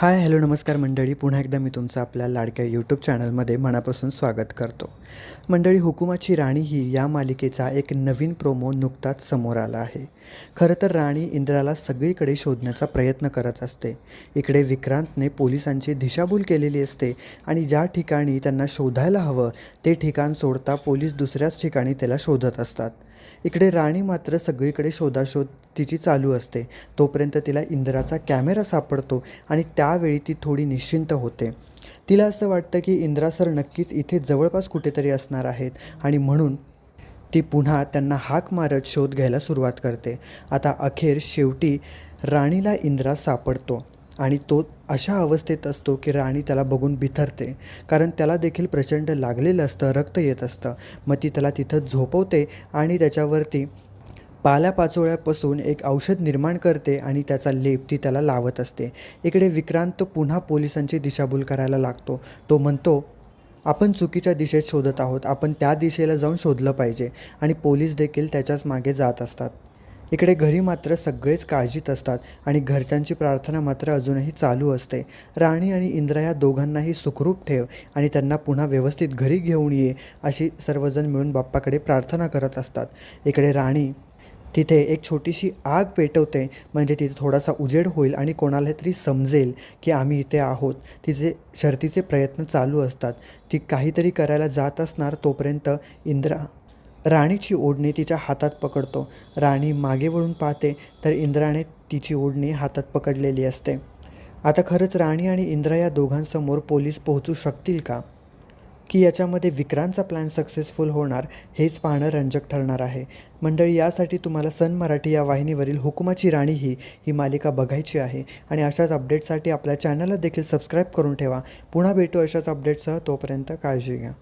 Hi hello नमस्कार मंडळी. पुन्हा एकदा मी तुमचं आपल्या लाडक्या यूट्यूब चॅनलमध्ये मनापासून स्वागत करतो. मंडळी हुकुमाची राणी ही या मालिकेचा एक नवीन प्रोमो नुकताच समोर आला आहे. खरं तर राणी इंद्राला सगळीकडे शोधण्याचा प्रयत्न करत असते. इकडे विक्रांतने पोलिसांची दिशाभूल केलेली असते आणि ज्या ठिकाणी त्यांना शोधायला हवं ते ठिकाण सोडता पोलीस दुसऱ्याच ठिकाणी त्याला शोधत असतात. इकडे राणी मात्र सगळीकडे शोधाशोध तिची चालू असते. तोपर्यंत तिला इंद्राचा कॅमेरा सापडतो आणि त्यावेळी ती थोडी निश्चिंत होते. तिला असं वाटतं की इंद्रा सर नक्कीच इथे जवळपास कुठेतरी असणार आहेत आणि म्हणून ती पुन्हा त्यांना हाक मारत शोध घ्यायला सुरुवात करते. आता अखेर शेवटी राणीला इंद्रा सापडतो आणि तो अशा अवस्थेत असतो की राणी त्याला बघून बिथरते कारण त्याला देखील प्रचंड लागलेलं असतं रक्त येत असतं. मग ती त्याला तिथं झोपवते आणि त्याच्यावरती पाल्यापाचोळ्यापासून एक औषध निर्माण करते आणि त्याचा लेप ती त्याला लावत असते. इकडे विक्रांत पुन्हा पोलिसांची दिशाभूल करायला लागतो. तो म्हणतो आपण चुकीच्या दिशेत शोधत आहोत. आपण त्या दिशेला जाऊन शोधलं पाहिजे. आणि पोलीस देखील त्याच्याच मागे जात असतात. इकडे घरी मात्र सगळेच काळजीत असतात आणि घरच्यांची प्रार्थना मात्र अजूनही चालू असते. राणी आणि इंद्रा या दोघांनाही सुखरूप ठेव आणि त्यांना पुन्हा व्यवस्थित घरी घेऊन ये अशी सर्वजण मिळून बाप्पाकडे प्रार्थना करत असतात. इकडे राणी तिथे एक छोटीशी आग पेटवते म्हणजे तिथे थोडासा उजेड होईल आणि कोणाला तरी समजेल की आम्ही इथे आहोत. तिचे शर्तीचे प्रयत्न चालू असतात. ती काहीतरी करायला जात असणार तोपर्यंत इंद्रा राणीची ओढणी तिच्या हातात पकडतो. राणी मागे वळून पाहते तर इंद्राने तिची ओढणी हातात पकडलेली असते. आता खरंच राणी आणि इंद्रा या दोघांसमोर पोलीस पोहोचू शकतील का? की याच्यामध्ये विक्रांतचा प्लॅन सक्सेसफुल होणार हेच पाहणं रंजक ठरणार आहे. मंडळी यासाठी तुम्हाला सन मराठी या वाहिनीवरील हुकुमाची राणी ही ही मालिका बघायची आहे. आणि अशाच अपडेटसाठी आपल्या चॅनलला देखील सबस्क्राईब करून ठेवा. पुन्हा भेटू अशाच अपडेटसह तोपर्यंत काळजी घ्या.